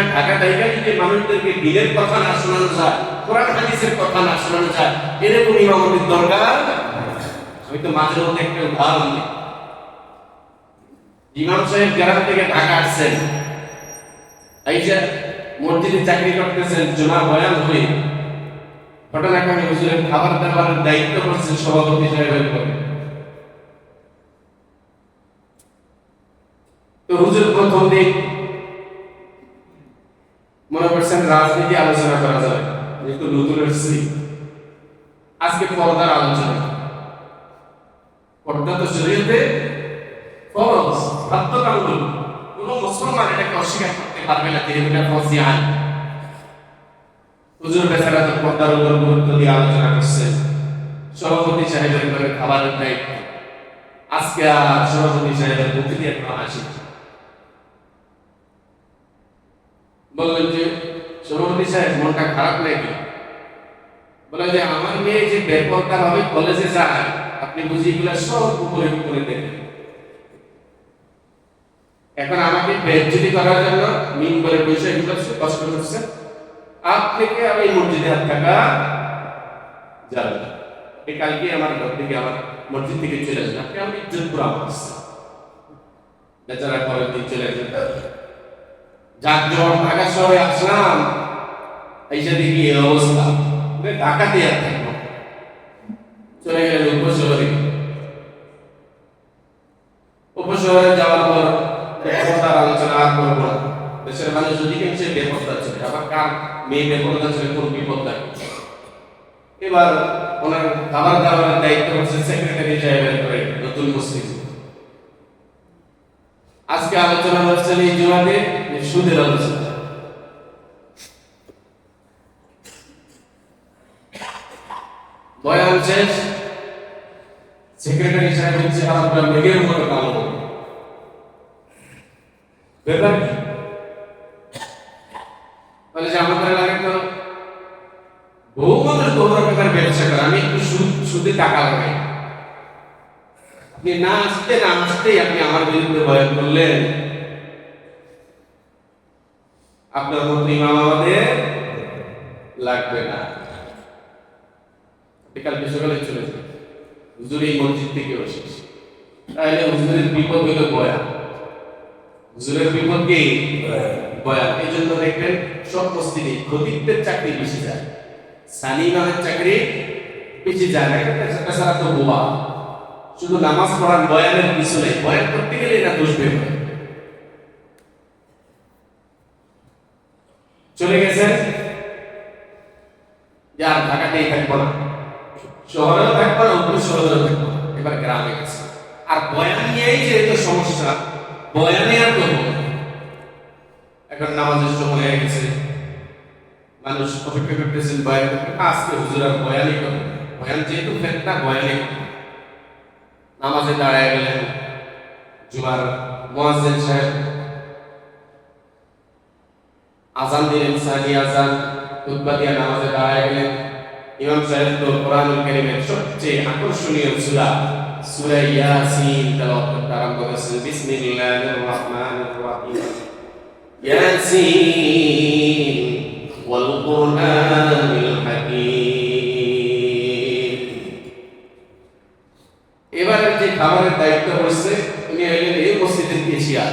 সময় ঢাকা জায়গা যদি মানুষদেরকে কথা না শোনানো যায়, কোরআন হাদিসের কথা না শোনানো যায়, এরকম ইমামতির দরকার? আমি তো মাঝে মধ্যে একটা উদাহরণ দিই। ইমাম সাহেব গ্রাম থেকে ঢাকা আসছেন, এই যে মসজিদে চাকরি করতেছেন জমা বয়ান হয়ে হুজুরের খাবার দাবারের দায়িত্ব করছেন সভাপতি সাহেবের তো হুজুর প্রথম দিন মনে রাজনীতি আলোচনা করা যাবে, যেহেতু নতুন এসেছি আজকে পর্দার আলোচনা। পর্দা তো শরীয়তে ফরজ, বাধ্যতামূলক। কোন মুসলমান এটাকে অস্বীকার করতে পারবে না ফরজি হুজুর বেচারা তো পর্দার উপর গুরুত্ব দিয়ে আলোচনা করছে। সভাপতি সাহেবের খাবারের দায়িত্ব। আজকে সভাপতি সাহেবের মুখে দিয়ে হাসি বললেন যে সভাপতি সাহেব, মনটা খারাপ নাকি বলে যে, আমার মেয়ে যে বেপরদা ভাবে কলেজে যায়। আপনি বুঝি এগুলা সব উপরে করে দেখেন এখন আমাকে বেজ্জতি করার জন্য মিন করে বসে এগুলো কষ্ট করছে? আপনাকে আমি মসজিদে হাত থাকা যাবে আপনি কালকে আমার ঘর থেকে আমার মসজিদ থেকে চলে আসবেন আপনি আমি ইজ্জত পুরো আমার বেচারা পরের দিন চলে আসবেন যাক যখন ঢাকা শহরে আসলাম। যে দেখি এই অবস্থা। থাকব চলে গেলেন উপশহরে। উপশহরে যাওয়ার পর বেপরদার আলোচনা আর করব না। দেশের মানুষ অধিকাংশে বেপরদা ছিল। আবার কার মেয়ে বেপরদা ছিল, কোন বিপদটা? এবার ওনার খাবার দাবারের দায়িত্ব হচ্ছে সেক্রেটারি নতুন মুসলিম আজকে আলোচনা হচ্ছে এই জুমাতে সুদের আলোচনা? বয়ান শেষ সেক্রেটারি সাহেব হচ্ছে আপনার মেঘের মতো কালো ব্যাপার কি বলে যে আমাদের এলাকায় তো বহু মানুষ বহু রকমের ব্যবসা করে আমি একটু সুদ সুদে টাকা লাগাই আপনি না আসতে না আসতেই আপনি আমার বিরুদ্ধে বয়ান করলেন। আপনার মতো ইমাম আমাদের লাগবে না। চলে হুজুর এই মসজিদ থেকে তাহলে হুজুরের বিপদ হইল বয়ান হুজুরের বিপদ কি? এই জন্য দেখবেন সব মসজিদে চাকরি বেশি যায়। সানি ইমামের চাকরি বেশি যায় না। পেশারা তো বোবা। শুধু নামাজ পড়ার বয়ানের পিছনে বয়ান করতে গেলে এটা দোষ বের হয়। চলে গেছেন যে ঢাকাতেই থাকব না শহরেও থাকব না উপর শহরেও থাকব এবার গ্রামে গেছে। আর বয়ান নিয়েই যেহেতু সমস্যা, বয়ানে আর করব এখন নামাজের সময় হয়ে গেছে। মানুষ অপেক্ষা করতেছেন বয়ান আজকে হুজুর আর বয়ানই করবে। বয়ান যেহেতু ফেতনা, বয়ানই করবে। নামাজে দাঁড়ায় গেলেন জুমার মোয়াজ্জেন সাহেব। আজান দিলেন সানি আজান খুতবা দিয়ে নামাজে দাঁড়ায় গেলেন। ইমাম সাহেব তো কোরআনুল কারীমের সবচেয়ে আকর্ষণীয় সূরা সূরা ইয়াসিন তেলাওয়াত আরম্ভ করেছেন। বিসমিল্লাহির রহমানির রহিম। ইয়াসিন ওয়াল কুরআনিল হাকীম এবারে যে খাবারের দায়িত্ব হচ্ছে উনি হইলেন এই মসজিদের কেশিয়ার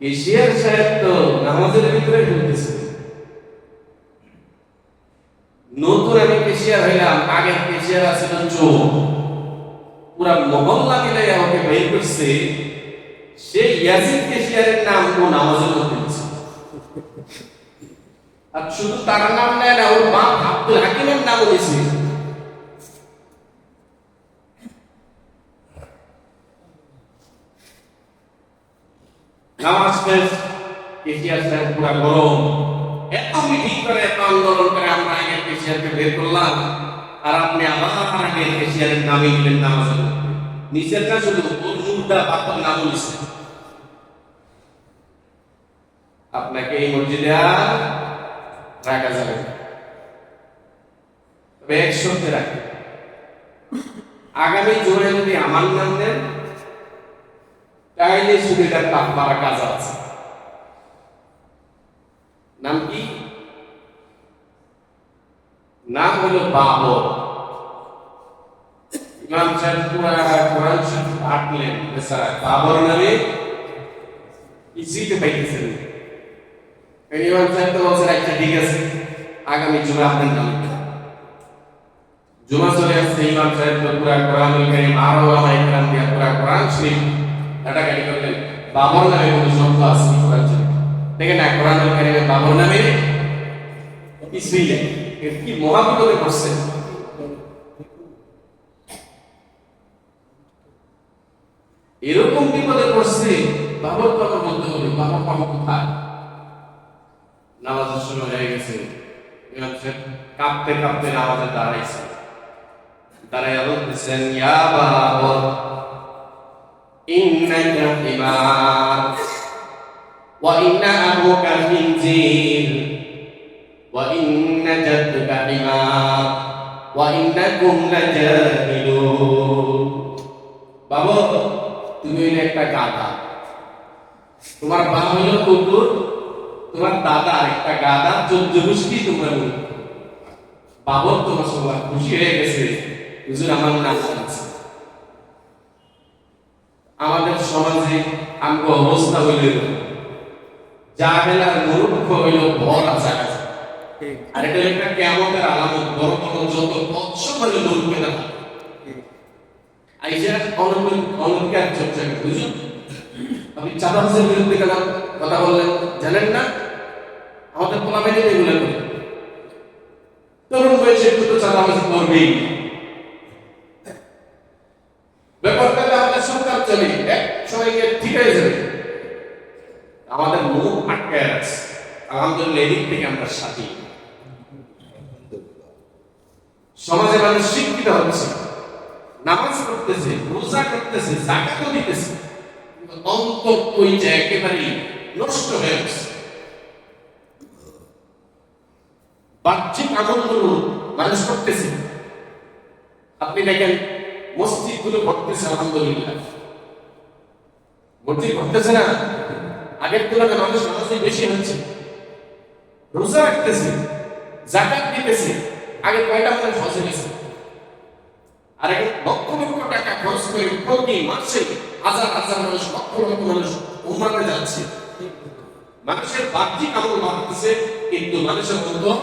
কেশিয়ার সাহেব তো নামাজের ভিতরে ঢুকতেছে নতুন আমি কেশিয়ার হইলাম কেশিয়ার আছিল চোর পুরা মহল্লা মিলে আমাকে বের করছে সেই ইয়াসিন কেশিয়ারের নাম ও নামাজের মধ্যে দিচ্ছে আর শুধু তার নাম নেয় না, ওর বাপ আব্দুল হাকিমের নামও দিয়েছে নামাজ শেষ কেশিয়ার সাহেব পুরা গরম। এত মিটিং করে, এত আন্দোলন আমরা আগের বের করলাম। আর আপনি আবার আগের কেশিয়ারের নামে দিলেন নামাজের মধ্যে। নিচেরটা শুধু ওর মুদ্রা পাথর নাম নিছে আপনাকে এই মসজিদে আর রাখা যাবে তবে এক শর্তে রাখি। আগামী জোরে যদি আমার নাম দেন তাইলে শুধু এটা কাজ আছে। নাম কি? নাম হলো বাবর। ইমাম সাহেব বাবর নামে পাইতেছেন। ইমাম সাহেব আচ্ছা আছে, আগামী জুমা আপনার জুমা চলে আসছে, ইমাম সাহেব তো পুরা কোরআন কারিম আরও আমার ইকরাম দিয়া পুরা কোরআন শরীফ করলেন। বাবর নামে কোনো শব্দ কোরআন শরীফ? দেখেন না কোরআন কারিমে বাবর নামে কিছুই কি মহাবিপদে পড়ছেন এরকম বিপদে পড়ছে বাবার কথা বলতে হবে বাবা পাবো কোথায়? নামাজের সময় হয়ে গেছে। কাঁপতে কাঁপতে নামাজে দাঁড়াইছে। দাঁড়াইয়া বলতেছেন, ইয়া বাবর ইন্নাকা হিমার ওয়া ইন্না আবুকা ইন্না জাদ্দুকা হিমার ওয়া ইন্নাকুম লাজাহিলুন তুমি হইলে একটা গাধা তোমার বাপ হইল কুকুর, তোমার দাদা একটা গাধা, চোদ্দ গোষ্ঠী তোমরা। বাবর তোমার সবাই খুশি হয়ে গেছে হুজুর, আমার নাম আছে আমাদের সমাজে আমগো অবস্থা হইল এরকম। জাহেলার মূর্খ হইল ভর আছে আর এটা হইল একটা কেমতের আলামত বড় বড় যত বৎসর আইসা অনন্ত চর্চা করে বুঝুন আপনি বিরুদ্ধে কেন কথা বললেন জানেন না? আমাদের পোলামেনে এগুলো করে। তরুণ বয়সে একটু তো করবেই। ব্যাপারটা আমাদের সরকার চলে এক গিয়ে ঠিক হয়ে যাবে আমাদের মুখ আটকায় আছে। আলহামদুলিল্লাহ এদিক থেকে আমরা সাথী সমাজে মানুষ শিক্ষিত হচ্ছে। নামাজ পড়তেছে, রোজা করতেছে জাকাতও দিতেছে। অন্তর ওইটা একেবারে নষ্ট হয়ে গেছে। বাহ্যিক আমলগুলো মানুষ করতেছে। আপনি দেখেন মসজিদগুলো ভরতেছে, আলহামদুলিল্লাহ। মসজিদ ভরতেছে না? আগের তুলনায় মানুষ নামাজে বেশি হচ্ছে। রোজা রাখতেছে জাকাত দিতেছে। আগে কয়টা মানুষ হজে গেছে আর এখন লক্ষ লক্ষ টাকা খরচ করে প্রতি মাসে হাজার হাজার মানুষ, লক্ষ লক্ষ মানুষ উম্মানে যাচ্ছে। মানুষের বাহ্যিক আমল বাড়তেছে, কিন্তু মানুষের অন্তর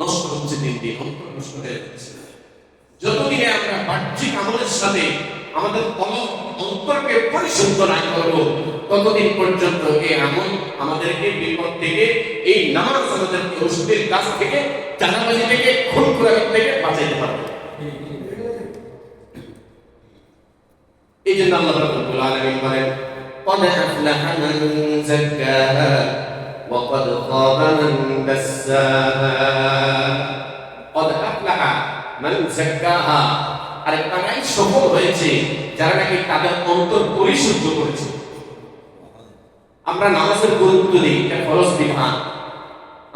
নষ্ট হচ্ছে দিন দিন, অন্তর নষ্ট হয়ে যাচ্ছে। যতদিনে আমরা বাহ্যিক আমলের সাথে আমাদের কলম অন্তরকে পরিশুদ্ধ না করব, ততদিন পর্যন্ত এই আমল আমাদেরকে বিপদ থেকে, এই নামাজ আমাদেরকে ওষুধের কাছ থেকে চাঁদাবাজি থেকে খুন করার থেকে বাঁচাইতে পারবে এই জন্য আল্লাহ রাব্বুল আলামিন বলেন قد أفلح من زكاها وقد خاب من دساها قد أفلح من زكاها আর তারাই সফল হয়েছে যারা নাকি তাদের অন্তর পরিশুদ্ধ করেছে আমরা নামাজের গুরুত্ব দিই এটা ফরজ বিধান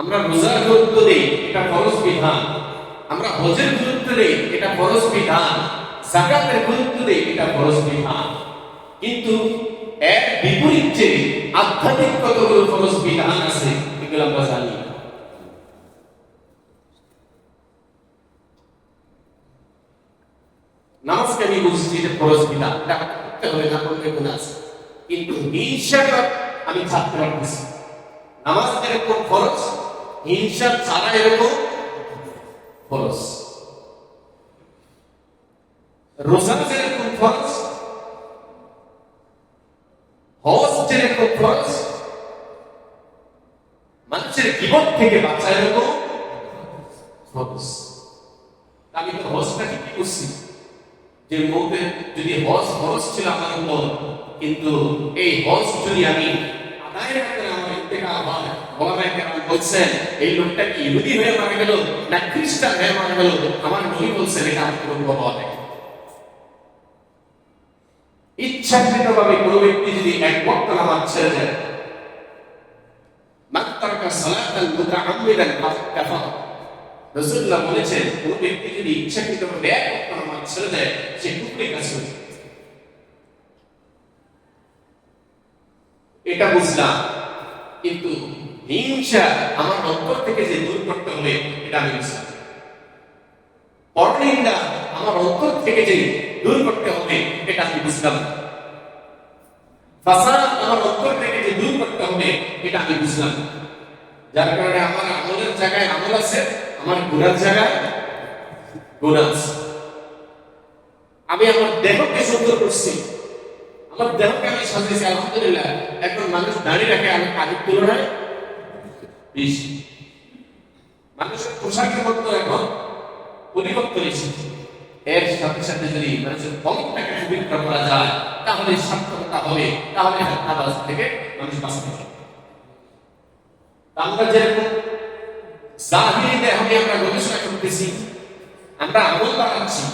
আমরা রোজার গুরুত্ব দেই, এটা ফরজ বিধান। আমরা হজের গুরুত্ব দেই, এটা ফরজ বিধান। জাকাতের গুরুত্ব দেই, এটা ফরজ বিধান। কিন্তু এক বিপরীত যে আধ্যাত্মিক কতগুলো ফরজ বিধান আছে, এগুলো আমরা জানি নামাজকে আমি বুঝছি যে ফরজ বিধান, এটা হবে, না করলে গুণা আছে। কিন্তু হিংসাটা আমি ছাড়তে পারতেছি নামাজ যেরকম ফরজ হিংসা ছাড়া এরকম ফরজ রোজা যেরকম ফরজ হজ যেরকম ফরজ মানুষের জীবন থেকে বাঁচা এরকম ফরজ আমি তো হজটাকে কি করছি। যে মুখে যদি হজ ফরজ ছিল আমার উপর, কিন্তু এই হজ যদি আমি আদায় না করে আমার ইন্তেকাল হয় ওলামায়ে কেরাম বলছেন, এই লোকটা কি ইহুদি হয়ে মারা গেল না খ্রিস্টান হয়ে মারা গেল? আমার নবী বলছেন, এটা আমার কোনো ব্যক্তি যদি এক নামাজ ছেড়ে কাফারা। রাসূলুল্লাহ বলেছেন, কোন ব্যক্তি যদি এক নামাজ ছেড়ে দেয়, সে কাছে এটা বুঝলাম, কিন্তু হিংসা আমার অন্তর থেকে যে দূর করতে হবে, এটা আমি বুঝলাম পরনিন্দা আমার অন্তর থেকে যে দূর করতে হবে, এটা আমি বুঝলাম ফাসাদ আমার অন্তর থেকে যে দূর করতে হবে, এটা আমি বুঝলাম যার কারণে আমার আমলের জায়গায় আমল আছে, আমার গুণার জায়গায় গুণ আছে। আমি আমার দেহকে সুন্দর করছি। আমার দেহকে আমি সাজিয়েছি, আলহামদুলিল্লাহ। এখন মানুষ দাঁড়িয়ে রাখে আমি আগের তুলনায়। বেশি মানুষের পোশাকের মতো এখন পরিবর্তন এসেছে এর সাথে সাথে যদি মানুষের পকেটটাকে পবিত্র করা যায়, তাহলে সার্থকতা হবে, তাহলে হাত্তাবাজ থেকে মানুষ বাঁচতে আমরা যেরকম জাহিরি দেহকে আমরা গবেষণা করতেছি, আমরা আমল বাড়াচ্ছি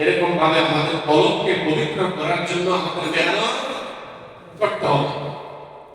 এরকম ভাবে আমাদের কলমকে পবিত্র করার জন্য আমাদের মেহনত করতে হবে।